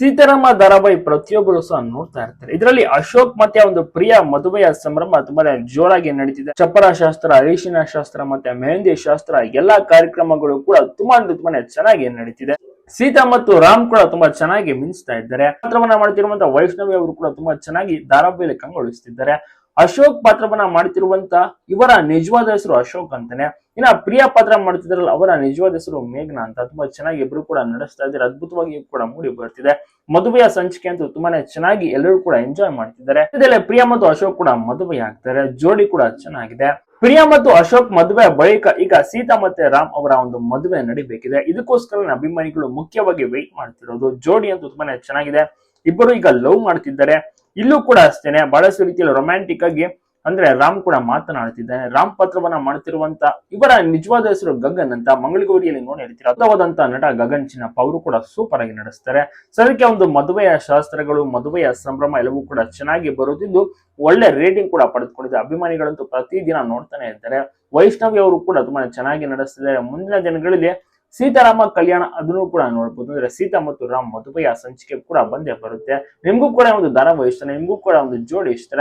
ಸೀತಾರಾಮ ಧಾರಾವಾಹಿ ಪ್ರತಿಯೊಬ್ಬರು ಸಹ ನೋಡ್ತಾ ಇರ್ತಾರೆ. ಇದರಲ್ಲಿ ಅಶೋಕ್ ಮತ್ತೆ ಒಂದು ಪ್ರಿಯ ಮದುವೆಯ ಸಂಭ್ರಮ ತುಂಬಾನೇ ಜೋರಾಗಿ ನಡೀತಿದೆ. ಚಪ್ಪರ ಶಾಸ್ತ್ರ, ಅರಿಶಿನ ಶಾಸ್ತ್ರ ಮತ್ತೆ ಮೆಹಂದಿ ಶಾಸ್ತ್ರ, ಎಲ್ಲಾ ಕಾರ್ಯಕ್ರಮಗಳು ಕೂಡ ತುಂಬಾ ತುಂಬಾನೇ ಚೆನ್ನಾಗಿ ನಡೀತಿದೆ. ಸೀತಾ ಮತ್ತು ರಾಮ್ ಕೂಡ ತುಂಬಾ ಚೆನ್ನಾಗಿ ಮಿಂಚ್ತಾ ಇದ್ದಾರೆ. ಪಾತ್ರವನ್ನ ಮಾಡ್ತಿರುವಂತಹ ವೈಷ್ಣವಿ ಅವರು ಕೂಡ ತುಂಬಾ ಚೆನ್ನಾಗಿ ಧಾರಾವಾಹಿಯಲ್ಲಿ ಕಂಗೊಳಿಸ್ತಿದ್ದಾರೆ. ಅಶೋಕ್ ಪಾತ್ರವನ್ನ ಮಾಡ್ತಿರುವಂತ ಇವರ ನಿಜವಾದ ಹೆಸರು ಅಶೋಕ್ ಅಂತಾನೆ. ಇನ್ನ ಪ್ರಿಯ ಪಾತ್ರ ಮಾಡ್ತಿದ್ರಲ್ಲ, ಅವರ ನಿಜವಾದ ಹೆಸರು ಮೇಘನಾ ಅಂತ. ತುಂಬಾ ಚೆನ್ನಾಗಿ ಇಬ್ರು ಕೂಡ ನಡೆಸ್ತಾ ಇದ್ದಾರೆ ಅದ್ಭುತವಾಗಿ ಕೂಡ ಮೂಡಿ ಬರ್ತಿದೆ. ಮದುವೆಯ ಸಂಚಿಕೆ ಅಂತೂ ತುಂಬಾನೇ ಚೆನ್ನಾಗಿ ಎಲ್ಲರೂ ಕೂಡ ಎಂಜಾಯ್ ಮಾಡ್ತಿದ್ದಾರೆ. ಇದೆಲ್ಲ ಪ್ರಿಯ ಮತ್ತು ಅಶೋಕ್ ಕೂಡ ಮದುವೆ ಆಗ್ತಾರೆ, ಜೋಡಿ ಕೂಡ ಚೆನ್ನಾಗಿದೆ. ಪ್ರಿಯಾ ಮತ್ತು ಅಶೋಕ್ ಮದುವೆ ಬಳಿಕ ಈಗ ಸೀತಾ ಮತ್ತೆ ರಾಮ್ ಅವರ ಒಂದು ಮದುವೆ ನಡಿಬೇಕಿದೆ. ಇದಕ್ಕೋಸ್ಕರ ಅಭಿಮಾನಿಗಳು ಮುಖ್ಯವಾಗಿ ವೆಯ್ಟ್ ಮಾಡ್ತಿರೋದು. ಜೋಡಿ ಅಂತೂ ತುಂಬಾನೇ ಚೆನ್ನಾಗಿದೆ. ಇಬ್ಬರು ಈಗ ಲವ್ ಮಾಡ್ತಿದ್ದಾರೆ. ಇಲ್ಲೂ ಕೂಡ ಅಷ್ಟೇನೆ, ಬಹಳಷ್ಟು ರೀತಿಯಲ್ಲಿ ರೊಮ್ಯಾಂಟಿಕ್ ಆಗಿ ಅಂದ್ರೆ ರಾಮ್ ಕೂಡ ಮಾತನಾಡ್ತಿದ್ದಾನೆ. ರಾಮ್ ಪಾತ್ರವನ್ನ ಮಾಡ್ತಿರುವಂತ ಇವರ ನಿಜವಾದ ಹೆಸರು ಗಗನ್ ಅಂತ ಮಂಗಳಗೌರಿಯಲ್ಲಿ ನೋಡಿ ಹೇಳ್ತೀರ. ಅದ್ಭುತವಾದಂತ ನಟ ಗಗನ್ ಚಿನ್ನಪ್ಪ ಅವರು ಕೂಡ ಸೂಪರ್ ಆಗಿ ನಡೆಸ್ತಾರೆ. ಸದ್ಯಕ್ಕೆ ಒಂದು ಮದುವೆಯ ಶಾಸ್ತ್ರಗಳು, ಮದುವೆಯ ಸಂಭ್ರಮ ಎಲ್ಲವೂ ಕೂಡ ಚೆನ್ನಾಗಿ ಬರುತ್ತಿದ್ದು, ಒಳ್ಳೆ ರೇಟಿಂಗ್ ಕೂಡ ಪಡೆದುಕೊಂಡಿದೆ. ಅಭಿಮಾನಿಗಳಂತೂ ಪ್ರತಿದಿನ ನೋಡ್ತಾನೆ ಇರ್ತಾರೆ. ವೈಷ್ಣವಿ ಅವರು ಕೂಡ ತುಂಬಾ ಚೆನ್ನಾಗಿ ನಡೆಸ್ತಿದ್ದಾರೆ. ಮುಂದಿನ ದಿನಗಳಲ್ಲಿ ಸೀತಾರಾಮ ಕಲ್ಯಾಣ ಅದನ್ನು ಕೂಡ ನೋಡ್ಬೋದು. ಅಂದ್ರೆ ಸೀತಾ ಮತ್ತು ರಾಮ್ ಮದುವೆಯ ಸಂಚಿಕೆ ಕೂಡ ಬಂದೇ ಬರುತ್ತೆ. ನಿಮ್ಗೂ ಕೂಡ ಒಂದು ಧಾರಾವಾಹಿ ಇಷ್ಟ ನಿಮ್ಗೂ ಕೂಡ ಒಂದು ಜೋಡಿ ಇಷ್ಟ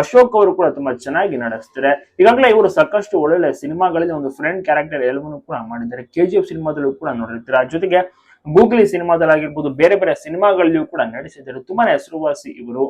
ಅಶೋಕ್ ಅವರು ಕೂಡ ತುಂಬಾ ಚೆನ್ನಾಗಿ ನಡೆಸ್ತಾರೆ ಈಗಾಗಲೇ ಇವರು ಸಾಕಷ್ಟು ಒಳ್ಳೊಳ್ಳೆ ಸಿನಿಮಾಗಳಲ್ಲಿ ಒಂದು ಫ್ರೆಂಡ್ ಕ್ಯಾರೆಕ್ಟರ್ ಎಲ್ಲವನ್ನು ಕೂಡ ಮಾಡಿದ್ದಾರೆ. ಕೆ ಜಿ ಎಫ್ ಸಿನಿಮಾದಲ್ಲೂ ಕೂಡ ನೋಡಿರ್ತಾರೆ? ಜೊತೆಗೆ ಗೂಗ್ಲಿ ಸಿನಿಮಾದಲ್ಲಿ ಆಗಿರ್ಬೋದು ಬೇರೆ ಬೇರೆ ಸಿನಿಮಾಗಳಲ್ಲಿಯೂ ಕೂಡ ನಡೆಸಿದ್ದಾರೆ ತುಂಬಾನೇ ಹೆಸರುವಾಸಿ ಇವರು.